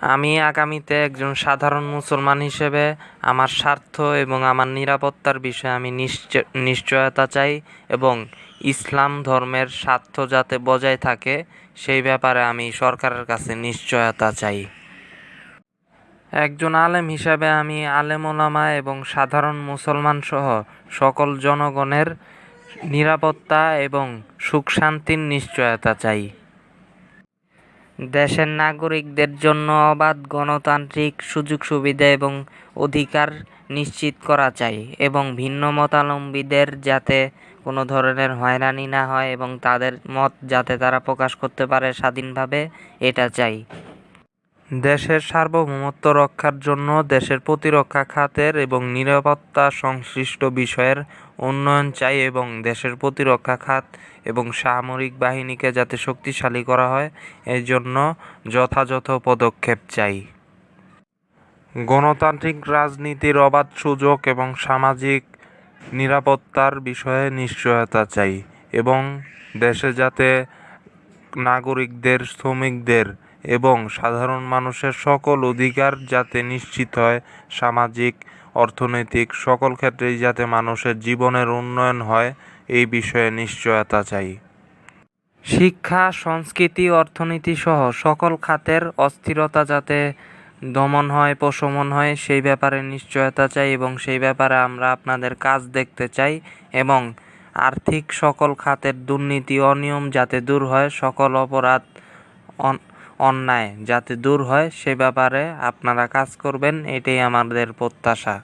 আমি আগামীতে একজন সাধারণ মুসলমান হিসেবে আমার স্বার্থ এবং আমার নিরাপত্তার বিষয়ে আমি নিশ্চ- নিশ্চয়তা চাই এবং ইসলাম ধর্মের স্বার্থ যাতে বজায় থাকে, সেই ব্যাপারে আমি সরকারের কাছে নিশ্চয়তা চাই। একজন আলেম হিসাবে আমি আলেম ওলামা এবং সাধারণ মুসলমান সহ সকল জনগণের নিরাপত্তা এবং সুখ শান্তির নিশ্চয়তা চাই। দেশের নাগরিকদের জন্য অবাধ গণতান্ত্রিক সুযোগ সুবিধা এবং অধিকার নিশ্চিত করা চাই এবং ভিন্ন মতালম্বীদের যাতে কোনো ধরনের হয়রানি না হয় এবং তাদের মত যাতে তারা প্রকাশ করতে পারে স্বাধীনভাবে, এটা চাই। দেশের সার্বভৌমত্ব রক্ষার জন্য দেশের প্রতিরক্ষা খাতের এবং নিরাপত্তা সংশ্লিষ্ট বিষয়ের উন্নয়ন চাই এবং দেশের প্রতিরক্ষা খাত এবং সামরিক বাহিনীকে যাতে শক্তিশালী করা হয় এই জন্য যথাযথ পদক্ষেপ চাই। গণতান্ত্রিক রাজনীতির অবাধ সুযোগ এবং সামাজিক নিরাপত্তার বিষয়ে নিশ্চয়তা চাই এবং দেশে যাতে নাগরিকদের, শ্রমিকদের এবং সাধারণ মানুষের সকল অধিকার যাতে নিশ্চিত হয়, সামাজিক, অর্থনৈতিক, সকল ক্ষেত্রেই যাতে মানুষের জীবনের উন্নয়ন হয়, এই বিষয়ে নিশ্চয়তা চাই। শিক্ষা, সংস্কৃতি, অর্থনীতি সহ সকল খাতের অস্থিরতা যাতে দমন হয়, প্রশমন হয়, সেই ব্যাপারে নিশ্চয়তা চাই এবং সেই ব্যাপারে আমরা আপনাদের কাজ দেখতে চাই এবং আর্থিক সকল খাতের দুর্নীতি, অনিয়ম যাতে দূর হয়, সকল অপরাধ অন্যায় যাতে দূর হয় সে ব্যাপারে আপনারা কাজ করবেন এটাই আমাদের প্রত্যাশা।